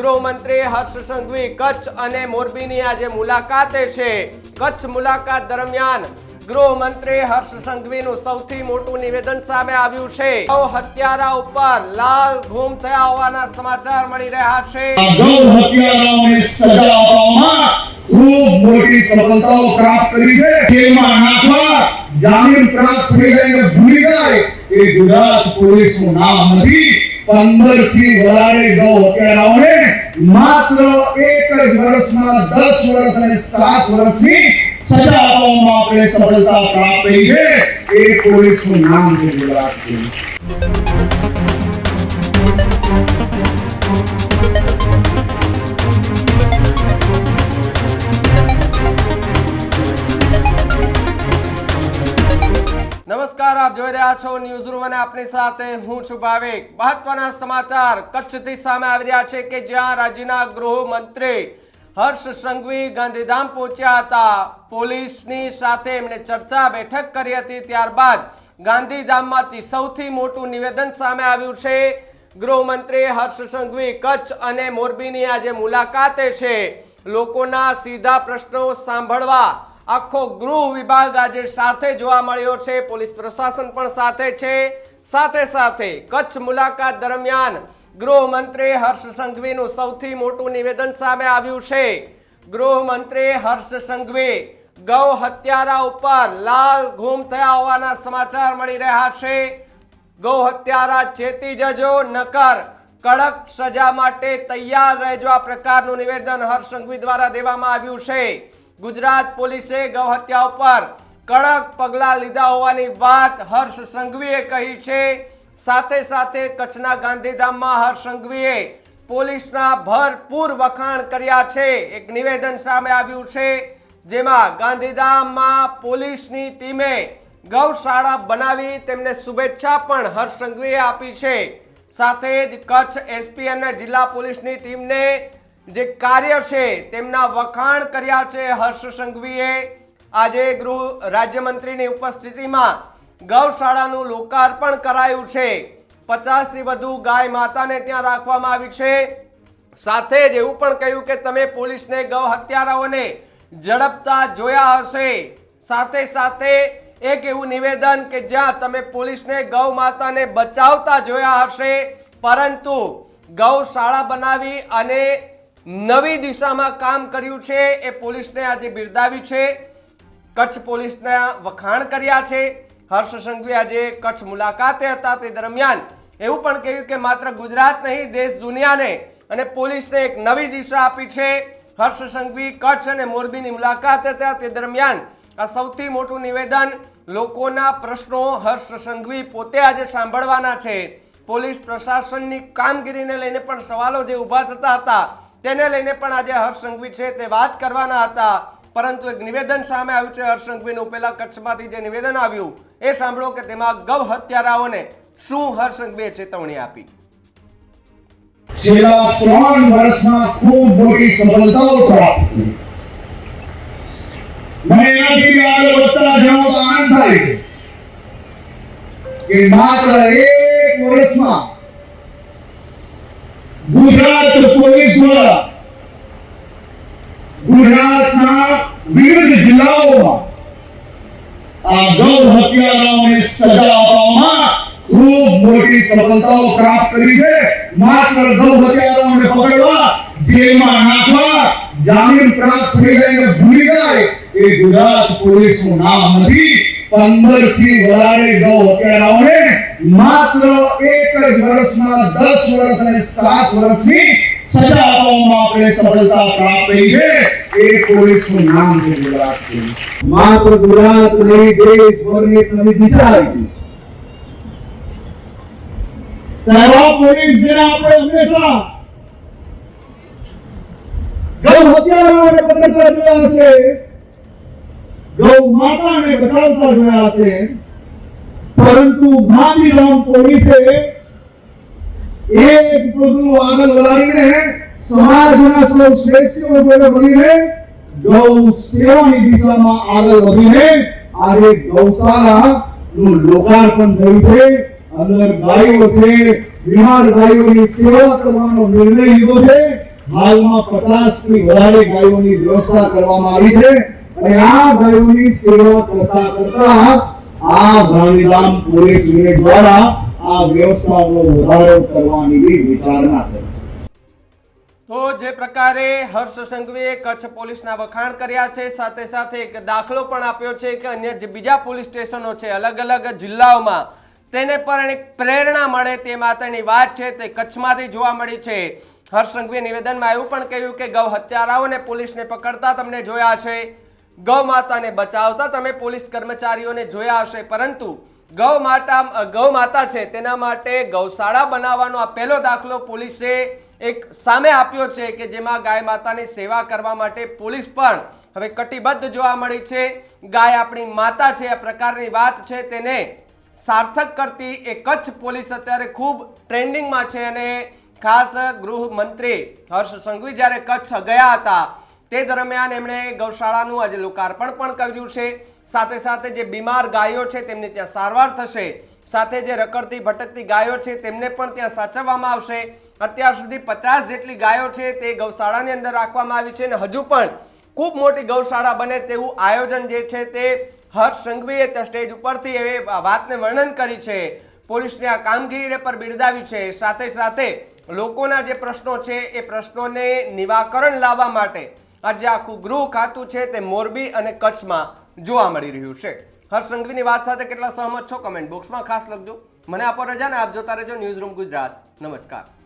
ગૃહમંત્રી હર્ષ સંઘવી કચ્છ અને મોરબીની આજે મુલાકાતે છે. કચ્છ મુલાકાત દરમિયાન ગૃહમંત્રી હર્ષ સંઘવીનું સૌથી મોટું નિવેદન સામે આવ્યું છે. હત્યારા ઉપર લાલ ઘૂમ થયા હોવાના સમાચાર મળી રહ્યા છે. હત્યારાઓને સજા આપવામાં નામ નથી. પંદરથી વધારે ગૌ હત્યારાઓને માત્ર એક જ વર્ષમાં દસ વર્ષ અને સાત વર્ષની સજા આપવામાં આપણે સફળતા પ્રાપ્ત થઈ છે. એ પોલીસનું નામ છે ગુજરાત આપ જોઈ રહ્યા છો ન્યૂઝ રૂમ અને આપની સાથે હું છું ભાવિક. સમાચાર કચ્છથી સામે આવી રહ્યા છે કે જ્યાં રાજ્યના ગૃહમંત્રી હર્ષ સંઘવી ગાંધીધામ પહોંચ્યા હતા. પોલીસની સાથે એમણે ચર્ચા બેઠક કરી હતી. ત્યારબાદ ગાંધીધામમાંથી સૌથી મોટું નિવેદન સામે આવ્યું છે. ગૃહમંત્રી હર્ષ કચ્છ અને મોરબીની આજે મુલાકાતે છે. લોકોના સીધા પ્રશ્નો સાંભળવા આખો ગૃહ વિભાગ આજે સાથે જોવા મળ્યો છે. પોલીસ પ્રશાસન પણ સાથે છે. સાથે સાથે કચ્છ મુલાકાત દરમિયાન ગૃહમંત્રી હર્ષ સંઘવીનું સૌથી મોટું નિવેદન સામે આવ્યું છે. ગૃહમંત્રી હર્ષ સંઘવી ગૌ હત્યારા ઉપર લાલ ઘૂમ થયા હોવાના સમાચાર મળી રહ્યા છે. ગૌ હત્યારા ચેતી જજો, નકર કડક સજા માટે તૈયાર રહેજો આ પ્રકારનું નિવેદન હર્ષ સંઘવી દ્વારા દેવામાં આવ્યું છે. ગુજરાત પોલીસે ગૌ હત્યા ઉપર કડક પગલાં લીધા હોવાની વાત હર્ષ સંઘવીએ કહી છે. સાથે સાથે કચ્છના ગાંધીધામમાં હર્ષ સંઘવીએ પોલીસના ભરપૂર વખાણ કર્યા છે. એક નિવેદન સામે આવ્યું છે, જેમાં ગાંધીધામમાં પોલીસની ટીમે ગૌશાળા બનાવી તેમને શુભેચ્છા પણ હર્ષ સંઘવીએ આપી છે. સાથે જ કચ્છ એસપી અને જિલ્લા પોલીસની ટીમને જે કાર્ય છે, તેમના વખાણ કર્યા છે હર્ષ સંઘવીએ. આજે ગૃહ રાજ્યમંત્રીની ઉપસ્થિતિમાં ગૌશાળાનું લોકાર્પણ કરાયું છે. પચાસથી વધુ ગાય માતાને ત્યાં રાખવામાં આવી છે. સાથે જ એવું પણ કહ્યું કે તમે પોલીસને ગૌ હત્યારાઓને ઝડપતા જોયા હશે. સાથે સાથે એક એવું નિવેદન કે જ્યાં તમે પોલીસને ગૌ માતાને બચાવતા જોયા હશે, પરંતુ ગૌશાળા બનાવી અને નવી દિશામાં કામ કર્યું છે, એ પોલીસને આજે બિરદાવી છે. કચ્છ પોલીસના વખાણ કર્યા છે. હર્ષ સંઘવી આજે કચ્છ મુલાકાતે હતા તે દરમિયાન. એવું પણ કહ્યું કે માત્ર ગુજરાત નહીં, દેશ દુનિયાને અને પોલીસને એક નવી દિશા આપી છે. હર્ષ સંઘવી કચ્છ અને મોરબીની મુલાકાતે હતા તે દરમિયાન. આ સૌથી મોટું નિવેદન લોકોના પ્રશ્નો હર્ષ સંઘવી પોતે આજે સાંભળવાના છે. પોલીસ પ્રશાસનની કામગીરીને લઈને પણ સવાલો જે ઊભા થતા હતા તેને લઈને પણ આજે હર્ષ સંઘવી છે તે વાત કરવાના હતા. પરંતુ એક નિવેદન સામે આવ્યું છે હર્ષ સંઘવીનું. પેલા કચ્છમાંથી જે નિવેદન આવ્યું, એ સાંભળો કે તેમાં ગૌ હત્યારાઓને શું હર્ષ સંઘવીએ ચેતવણી આપી? છેલ્લા ત્રણ વર્ષમાં ખૂબ મોટી સફળતાઓ પ્રાપ્ત થઈ મને એનાથી આગળ વધતા જણાવતો આનંદ થાય કે માત્ર એક વર્ષમાં ગુજરાત ગુજરાતના વિવિધ જિલ્લાઓમાં આ ગૌ હત્યારાઓને સજા આપવામાં ખૂબ મોટી સફળતાઓ પ્રાપ્ત કરી છે. માત્ર ગૌ હત્યારાઓને પકડવા, જેલમાં નાખવા, જામીન પ્રાપ્ત થઈ જાય ભૂલી જાય એ ગુજરાત પોલીસનું નામ નથી. પંદરથી વધારે ગૌ હત્યારાઓને માત્ર એક જ વર્ષમાં દસ વર્ષ અને સાત વર્ષની સજા આપવામાં આપણે સફળતા પ્રાપ્ત કરી છે. એ પોલીસનું નામ છે ગુજરાત માત્ર ગુજરાત નહીં દેશભરની એક નવી દિશા આવી સાહેબ પોલીસ જેને આપણે હંમેશા ગૌ હત્યારાઓને પકડતા જોયા છે ગૌ માતાને બચાવતા જોયા છે પરંતુ ગાંધીધામ પોલીસે એક પગલું આગળ વધારીને સમાજના સૌ શ્રેષ્ઠો જોડે મળીને ગૌ સેવાની દિશામાં આગળ વધીને આજે ગૌશાળા નું લોકાર્પણ થયું છે અંદર ગાયો છે બીમાર ગાયોની સેવા કરવાનો નિર્ણય લીધો છે હાલમાં પચાસથી વધારે ગાયોની વ્યવસ્થા કરવામાં આવી છે અને આ ગાયોની સેવા કરતા કરતા આ ગાંધીધામ પોલીસ યુનિટ દ્વારા આ વ્યવસ્થાનો વધારો કરવાની વિચારણા કરી. તો જે પ્રકારે હર્ષ સંઘવીએ કચ્છ પોલીસના વખાણ કર્યા છે, સાથે સાથે એક દાખલો પણ આપ્યો છે કે અન્ય જે બીજા પોલીસ સ્ટેશનો છે, અલગ અલગ જિલ્લાઓમાં તેને પણ એક પ્રેરણા મળે તે માટેની વાત છે, તે કચ્છમાંથી જોવા મળી છે. હર્ષ સંઘવીએ નિવેદનમાં એવું પણ કહ્યું કે ગૌ હત્યારાઓને પોલીસને પકડતા તમને જોયા છે. ગૌ માતાને બચાવતા તમે પોલીસ કર્મચારીઓને જોયા હશે, પરંતુ ગૌ માતા ગૌ માતા છે, તેના માટે ગૌશાળા બનાવવાનો આ પહેલો દાખલો પોલીસે એક સામે આપ્યો છે કે જેમાં ગાય માતાની સેવા કરવા માટે પોલીસ પણ હવે કટિબદ્ધ જોવા મળી છે. ગાય આપણી માતા છે, આ પ્રકારની વાત છે, તેને સાર્થક કરતી એ કચ્છ પોલીસ અત્યારે ખૂબ ટ્રેન્ડિંગમાં છે અને ખાસ ગૃહમંત્રી હર્ષ સંઘવી જ્યારે કચ્છ ગયા હતા, તે દરમિયાન એમણે ગૌશાળાનું આજે લોકાર્પણ પણ કર્યું છે. સાથે સાથે જે બીમાર ગાયો છે તેમની ત્યાં સારવાર થશે. સાથે જે રખડતી, ભટકતી ગાયો છે તેમને પણ ત્યાં સાચવવામાં આવશે. અત્યાર સુધી પચાસ જેટલી ગાયો છે તે ગૌશાળાની અંદર રાખવામાં આવી છે અને હજુ પણ ખૂબ મોટી ગૌશાળા બને તેવું આયોજન જે છે તે હર્ષ સંઘવીએ ત્યાં સ્ટેજ ઉપરથી એ વાતને વર્ણન કરી છે. પોલીસની આ કામગીરીને પર બિરદાવી છે. સાથે સાથે લોકોના જે પ્રશ્નો છે એ પ્રશ્નોને નિવાકરણ લાવવા માટે આજે આખું ગૃહ ખાતું છે તે મોરબી અને કચ્છમાં જોવા મળી રહ્યું છે. હર્ષ સંઘવીની વાત સાથે કેટલા સહમત છો? કમેન્ટ બોક્સમાં ખાસ લખજો. મને આપો રજા ને આપ જોતા રહેજો. News room Gujarat. નમસ્કાર.